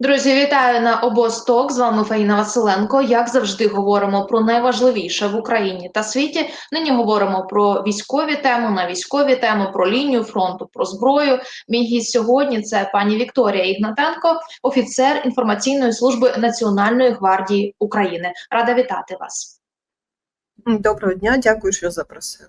Друзі, вітаю на обосток. З вами Фаїна Василенко. Як завжди, говоримо про найважливіше в Україні та світі. Нині говоримо про військові теми на військові теми, про лінію фронту, про зброю. Мій гість сьогодні це пані Вікторія Ігнатенко, офіцер інформаційної служби Національної гвардії України. Рада вітати вас. Доброго дня, дякую, що запросили.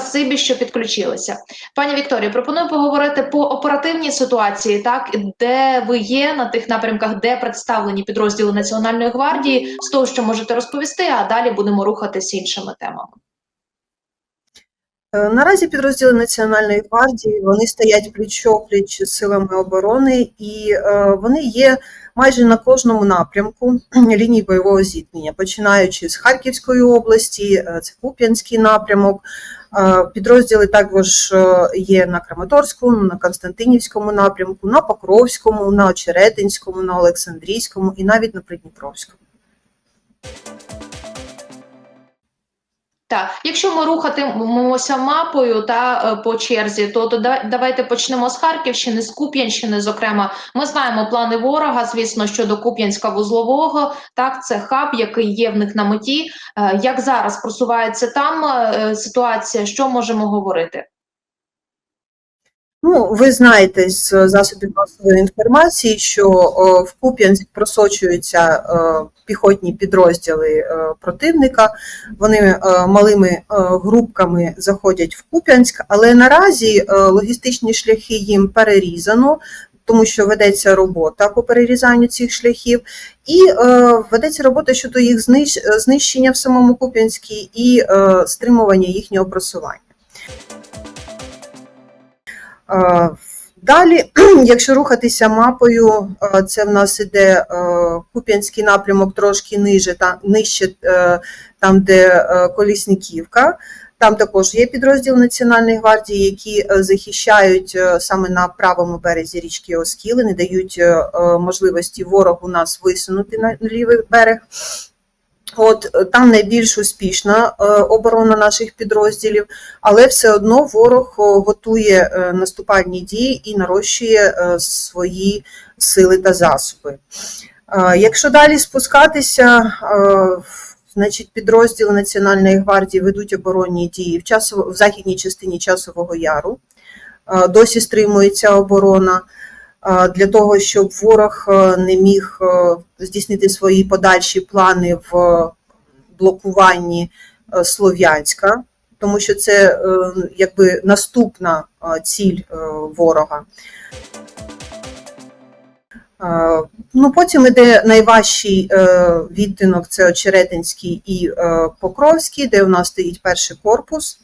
Спасибі, що підключилися. Пані Вікторія, пропоную поговорити по оперативній ситуації, так де ви є на тих напрямках, де представлені підрозділи Національної гвардії, з того, що можете розповісти, а далі будемо рухатися іншими темами. Е, Наразі підрозділи Національної гвардії вони стоять пліч-опліч з силами оборони, і е, вони є майже на кожному напрямку лінії бойового зіткнення, починаючи з Харківської області, е, це Куп'янський напрямок. Е, Підрозділи також е, є на Краматорському, на Константинівському напрямку, на Покровському, на Очеретинському, на Олександрійському і навіть на Придніпровському. Так, якщо ми рухатимемося мапою та е, по черзі, то, то давайте почнемо з Харківщини, з Куп'янщини. Зокрема, ми знаємо плани ворога. Звісно, щодо Куп'янська вузлового. Так, це хаб, який є в них на меті. Е, Як зараз просувається там е, ситуація? Що можемо говорити? Ну, ви знаєте з засобів масової інформації, що в Куп'янськ просочуються піхотні підрозділи противника. Вони малими групками заходять в Куп'янськ, але наразі логістичні шляхи їм перерізано. Тому що ведеться робота по перерізанню цих шляхів, і е, ведеться робота щодо їх знищ, знищення в самому Куп'янській і е, стримування їхнього просування. Е, Далі, якщо рухатися мапою, е, це в нас іде е, Куп'янський напрямок трошки ниже, та, нижче, там, де Колісніківка. Там також є підрозділ Національної гвардії, які захищають саме на правому березі річки Оскіли, не дають можливості ворогу нас висунути на лівий берег. От е, там найбільш успішна е, оборона наших підрозділів, але все одно ворог готує е, наступальні дії і нарощує свої сили та засоби. Якщо далі спускатися, значить підрозділи Національної гвардії ведуть оборонні дії в часово, в західній частині часового яру. Досі стримується оборона для того, щоб ворог е, не міг е, здійснити свої подальші плани в блокуванні е, Слов'янська, тому що це якби наступна ціль ворога. Ну, потім іде найважчий відтинок це Очеретинський і Покровський, де у нас стоїть перший корпус.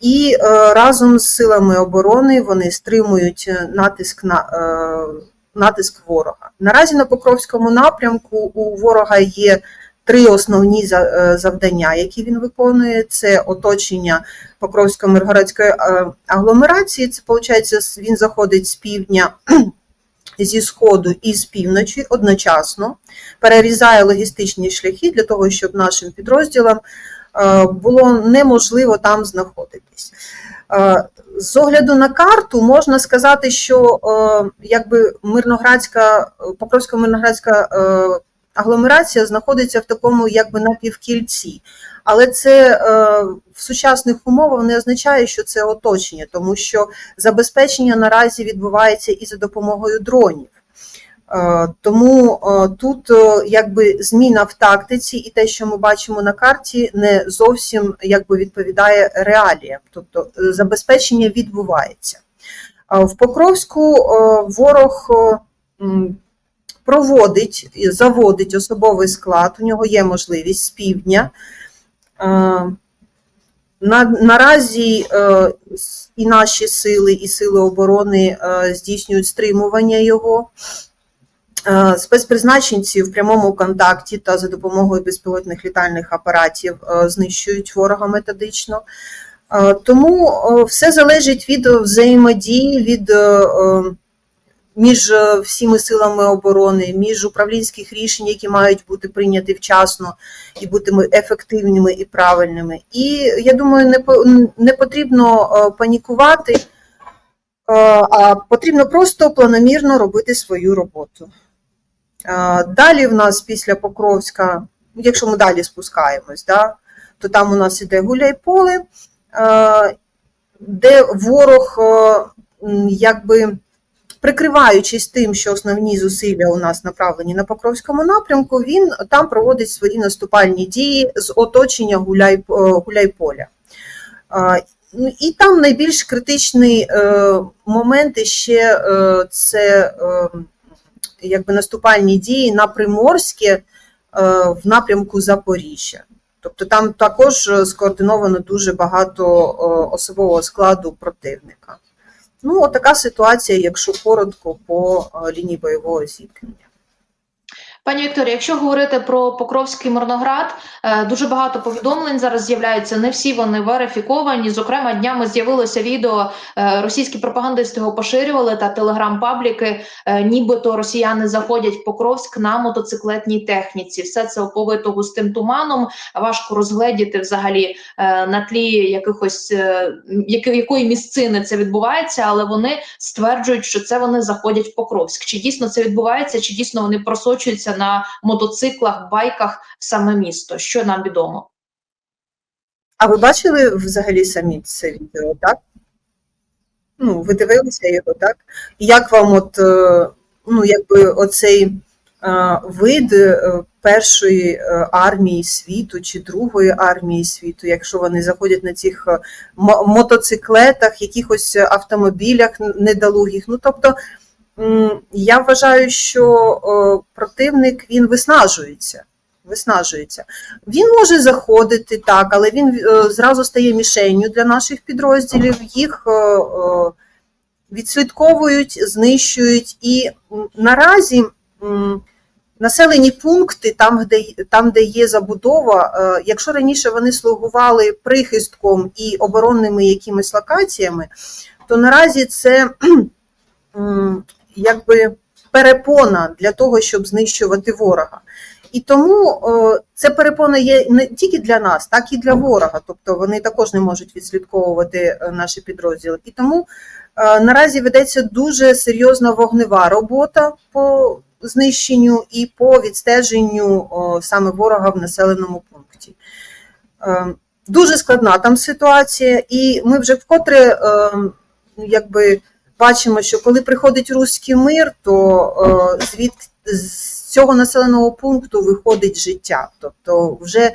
І е, разом з силами оборони вони стримують е, натиск на е, натиск ворога. Наразі на Покровському напрямку у ворога є три основні завдання, які він виконує: це оточення Покровсько-Миргородської агломерації. Це виходить, він заходить з півдня. Зі сходу і з півночі одночасно перерізає логістичні шляхи для того, щоб нашим підрозділам було неможливо там знаходитись. Е, З огляду на карту можна сказати, що е, якби Мирноградська, Покровсько-Мирноградська е, агломерація знаходиться в такому якби напівкільці. Але це е, в сучасних умовах не означає, що це оточення, тому що забезпечення наразі відбувається і за допомогою дронів. Е, Тому е, тут е, якби зміна в тактиці, і те, що ми бачимо на карті, не зовсім якби відповідає реаліям. Тобто забезпечення відбувається. В Покровську ворог проводить, заводить особовий склад, у нього є можливість з півдня. На, наразі е, і наші сили, і сили оборони е, здійснюють стримування його. Е, Спецпризначенці в прямому контакті та за допомогою безпілотних літальних апаратів е, знищують ворога методично. Е, Тому все залежить від взаємодії, від між всіми силами оборони, між управлінських рішень, які мають бути прийняті вчасно і бути ефективними і правильними. І я думаю, не потрібно панікувати. а потрібно просто планомірно робити свою роботу. Далі в нас після Покровська, якщо ми далі спускаємось, да, то там у нас іде Гуляйполе, де ворог, е, якби прикриваючись тим, що основні зусилля у нас направлені на Покровському напрямку, він там проводить свої наступальні дії з оточення Гуляй, е, Гуляйполя. Ну, І там найбільш критичний е, момент ще це якби наступальні дії на Приморське е, в напрямку Запоріжжя. Тобто там також е, скоординовано дуже багато е, особового складу противника. Ну, така ситуація, якщо коротко, по лінії бойового зіткнення. Пані Вікторія, якщо говорити про Покровський Мирноград, е, дуже багато повідомлень зараз з'являються. Не всі вони верифіковані. Зокрема, днями з'явилося відео. е, Російські пропагандисти його поширювали та телеграм-пабліки. е, Нібито росіяни заходять в Покровськ на мотоциклетній техніці. Все це оповито густим туманом. Важко розгледіти взагалі на тлі якихось якої місцини це відбувається, але вони стверджують, що це вони заходять в Покровськ. Чи дійсно це відбувається, чи дійсно вони просочуються на мотоциклах, байках в саме місто? Що нам відомо? А ви бачили взагалі самі це відео, так? Ну, ви дивилися його, так? Як вам от, е, ну, якби оцей е, вид е, першої армії світу чи другої армії світу, якщо вони заходять на цих мотоциклетах, якихось автомобілях недолугих. Ну, тобто, я вважаю, що е, противник він виснажується. Виснажується. Він може заходити так, але він е, зразу стає мішенню для наших підрозділів. Їх е, відслідковують, знищують. І наразі населені пункти, там, де, там, де є забудова, якщо раніше вони слугували прихистком і оборонними якимись локаціями, то наразі це якби перепона для того, щоб знищувати ворога. І тому е, це перепона є не тільки для нас, так і для ворога. Тобто вони також не можуть відслідковувати е, наші підрозділи. І тому е, наразі ведеться дуже серйозна вогнева робота по знищенню і по відстеженню саме ворога в населеному пункті. Дуже складна там ситуація, і ми вже вкотре якби бачимо, що коли приходить руський мир, то е, звід з цього населеного пункту виходить життя. Тобто, вже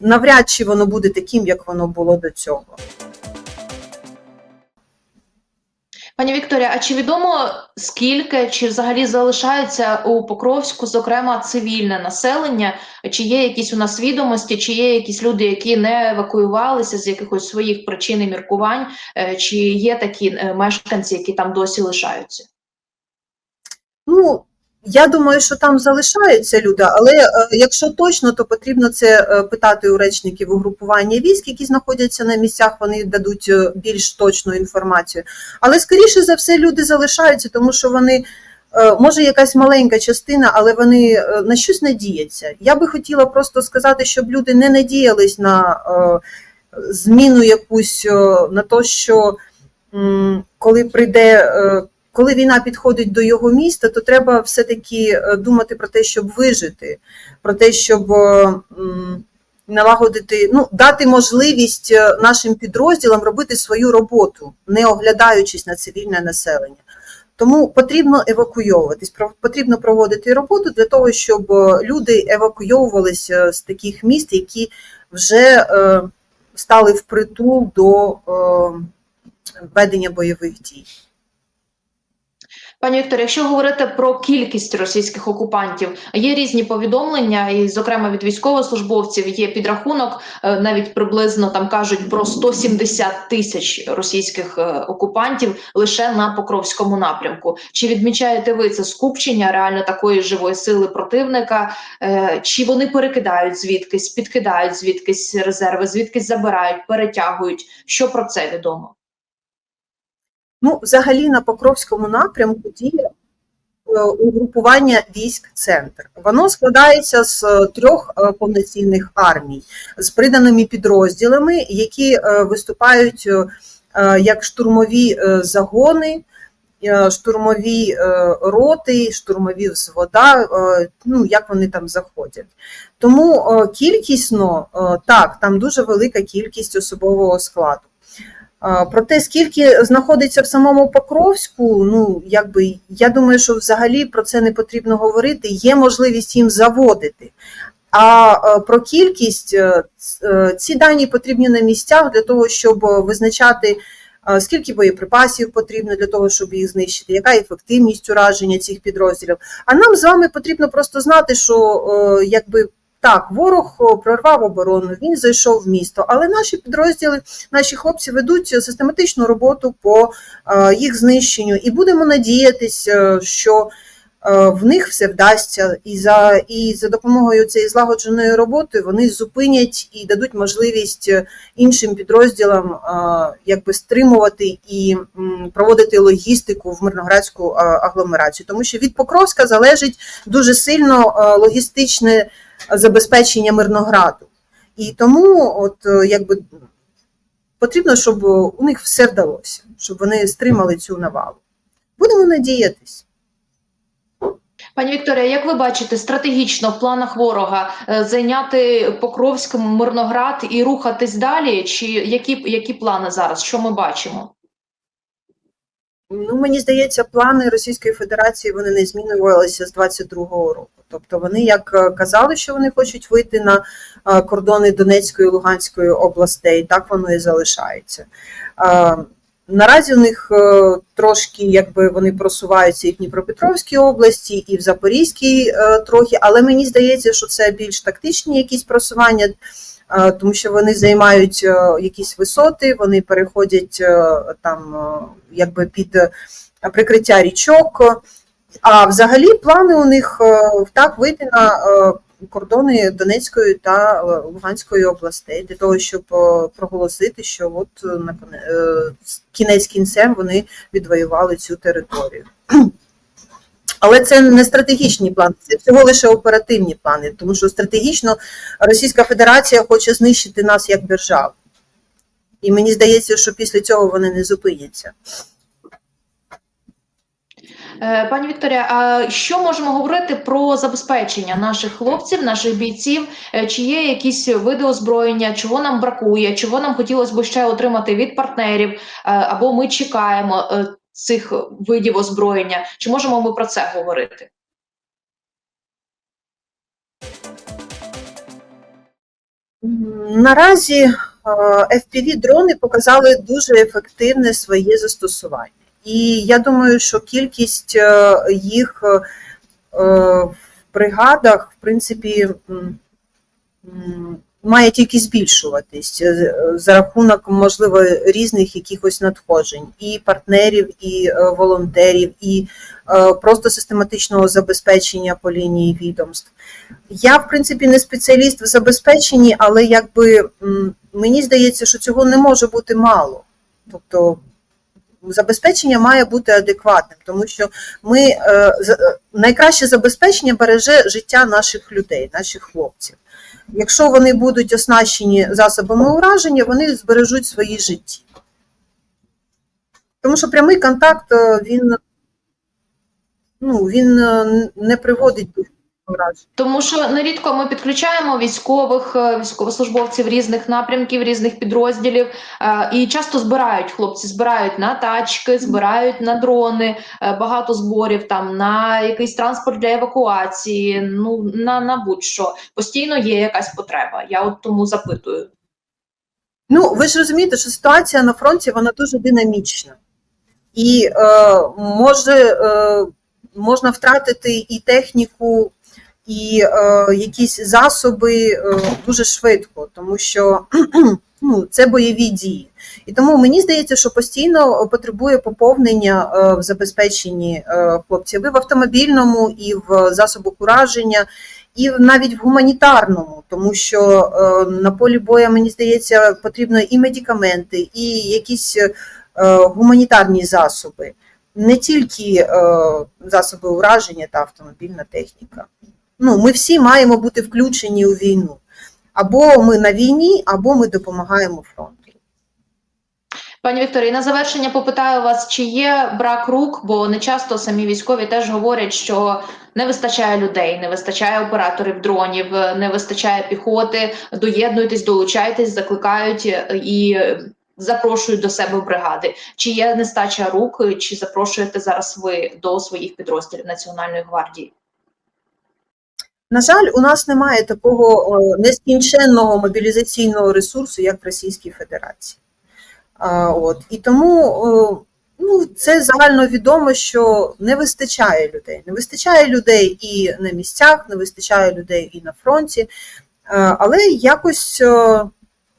навряд чи воно буде таким, як воно було до цього. Пані Вікторія, а чи відомо скільки чи взагалі залишається у Покровську, зокрема, цивільне населення? Чи є якісь у нас відомості, чи є якісь люди, які не евакуювалися з якихось своїх причин і міркувань, е, чи є такі е, мешканці, які там досі лишаються? Ну, я думаю, що там залишаються люди, але е, якщо точно, то потрібно це е, питати у речників угрупування військ, які знаходяться на місцях, вони дадуть е, більш точну інформацію. Але скоріше за все люди залишаються, тому що вони. Може, якась маленька частина, але вони на щось надіються. Я би хотіла просто сказати, щоб люди не надіялись на зміну якусь на те, що коли прийде коли війна підходить до його міста, то треба все-таки е, думати про те, щоб вижити, про те, щоб е, налагодити, ну, дати можливість е, нашим підрозділам робити свою роботу, не оглядаючись на цивільне населення. Тому потрібно евакуйовуватись, потрібно проводити роботу для того, щоб люди евакуйовувалися з таких міст, які вже стали впритул до ведення бойових дій. Пані Вікторія, якщо говорити про кількість російських окупантів, є різні повідомлення, і, зокрема, від військовослужбовців є підрахунок, е, навіть приблизно там кажуть про 170 тисяч російських е, окупантів лише на Покровському напрямку. Чи відмічаєте ви це скупчення реально такої живої сили противника? Е, Чи вони перекидають звідкись, підкидають звідкись резерви, звідкись забирають, перетягують? Що про це відомо? Ну, взагалі на Покровському напрямку діє е, угрупування військ центр. Воно складається з е, трьох е, повноцінних армій з приданими підрозділами, які виступають як штурмові загони, штурмові роти, штурмові взвода, ну як вони там заходять. Тому кількісно так, там дуже велика кількість особового складу. Про те, скільки знаходиться в самому Покровську, ну якби я думаю, що взагалі про це не потрібно говорити. Є можливість їм заводити. А е, про кількість е, е, ці дані потрібні на місцях для того, щоб визначати, скільки боєприпасів потрібно для того, щоб їх знищити, яка ефективність ураження цих підрозділів. А нам з вами потрібно просто знати, що якби. Так, ворог прорвав оборону, він зайшов в місто, але наші підрозділи, наші хлопці ведуть систематичну роботу по е, їх знищенню, і будемо надіятися, е, що в них все вдасться, і за, і за допомогою цієї злагодженої роботи вони зупинять і дадуть можливість е, іншим підрозділам е, якби стримувати і проводити логістику в Мирноградську е, агломерацію, тому що від Покровська залежить дуже сильно е, логістичне забезпечення Мирнограду. І тому, от е, якби потрібно, щоб у них все вдалося, щоб вони стримали цю навалу. Будемо надіятись. Пані Вікторія, як ви бачите, стратегічно в планах ворога е, зайняти Покровськ, Мирноград і рухатись далі? Чи які, які плани зараз? Що ми бачимо? Ну, мені здається, плани Російської Федерації вони не змінювалися з 22-го року. Тобто вони як е, казали, що вони хочуть вийти на е, кордони Донецької і Луганської областей, так воно і залишається. Наразі у них е, трошки якби вони просуваються і в Дніпропетровській області, і в Запорізькій е, трохи, але мені здається, що це більш тактичні якісь просування, е, тому що вони займають якісь висоти, вони переходять там якби під прикриття річок. А взагалі плани у них так вийти на кордони Донецької та е, Луганської областей для того, щоб е, проголосити, що от е, на кінець кінцем вони відвоювали цю територію. Але це не стратегічні плани, це всього лише оперативні плани, тому що стратегічно Російська Федерація хоче знищити нас як державу. І мені здається, що після цього вони не зупиняться. Е, Пані Вікторія, а що можемо говорити про забезпечення наших хлопців, наших бійців? Е, Чи є якісь види озброєння, чого нам бракує, чого нам хотілося б ще отримати від партнерів, е, або ми чекаємо цих видів озброєння? Чи можемо ми про це говорити? Наразі FPV-дрони показали дуже ефективне своє застосування. І я думаю, що кількість е, їх е, в бригадах, в принципі, має тільки збільшуватись е, за рахунок, можливо, різних якихось надходжень, і партнерів, і волонтерів, і просто систематичного забезпечення по лінії відомств. Я, в принципі, не спеціаліст в забезпеченні, але якби мені здається, що цього не може бути мало. Тобто забезпечення має бути адекватним, тому що ми е, найкраще забезпечення береже життя наших людей, наших хлопців. Якщо вони будуть оснащені засобами ураження, вони збережуть свої житті. Тому що прямий контакт е, він, ну, він е, не приводить до. Тому що нерідко ми підключаємо військових е, військовослужбовців різних напрямків, різних підрозділів, е, і часто збирають хлопці, збирають на тачки, збирають на дрони, е, багато зборів там на якийсь транспорт для евакуації. Ну на, на будь-що постійно є якась потреба. Я от тому запитую. Ну, ви ж розумієте, що ситуація на фронті вона дуже динамічна. І е, може, е, можна втратити і техніку, і е, якісь засоби е, дуже швидко, тому що ну, це бойові дії. І тому мені здається, що постійно потребує поповнення е, в забезпеченні е, хлопців і в автомобільному, і в засобах ураження, і навіть в гуманітарному, тому що е, на полі бою, мені здається, потрібно і медикаменти, і якісь е, гуманітарні засоби, не тільки е, засоби ураження та автомобільна техніка. Ну, ми всі маємо бути включені у війну. Або ми на війні, або ми допомагаємо фронту. Пані Вікторія, на завершення попитаю вас, чи є брак рук, бо не часто самі військові теж говорять, що не вистачає людей, не вистачає операторів дронів, не вистачає піхоти. Доєднуйтесь, долучайтесь, закликають е, і запрошують до себе бригади. Чи є нестача рук, чи запрошуєте зараз ви до своїх підрозділів Національної гвардії? На жаль, у нас немає такого нескінченного мобілізаційного ресурсу, як в Російській Федерації. От. І тому ну, це загальновідомо, що не вистачає людей. Не вистачає людей і на місцях, не вистачає людей і на фронті. Але якось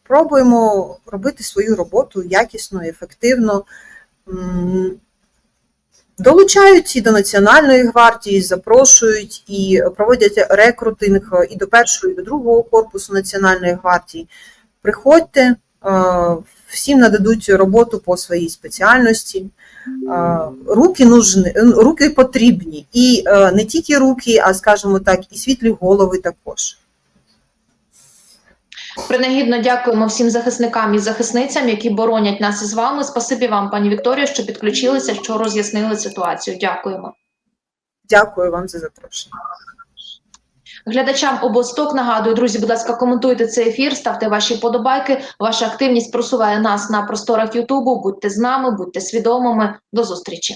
пробуємо робити свою роботу якісно, ефективно. Долучають і до Національної гвардії, запрошують і проводять рекрутинг і до першого, і до другого корпусу Національної гвардії. Приходьте, е, всім нададуть роботу по своїй спеціальності. Е, Руки нужні, руки потрібні. І е, не тільки руки, а скажімо так, і світлі голови також. Принагідно дякуємо всім захисникам і захисницям, які боронять нас із вами. Спасибі вам, пані Вікторія, що підключилися, що роз'яснили ситуацію. Дякуємо. Дякую вам за запрошення. Глядачам обосток нагадую, друзі, будь ласка, коментуйте цей ефір, ставте ваші подобайки. Ваша активність просуває нас на просторах Ютубу. Будьте з нами, будьте свідомими. До зустрічі.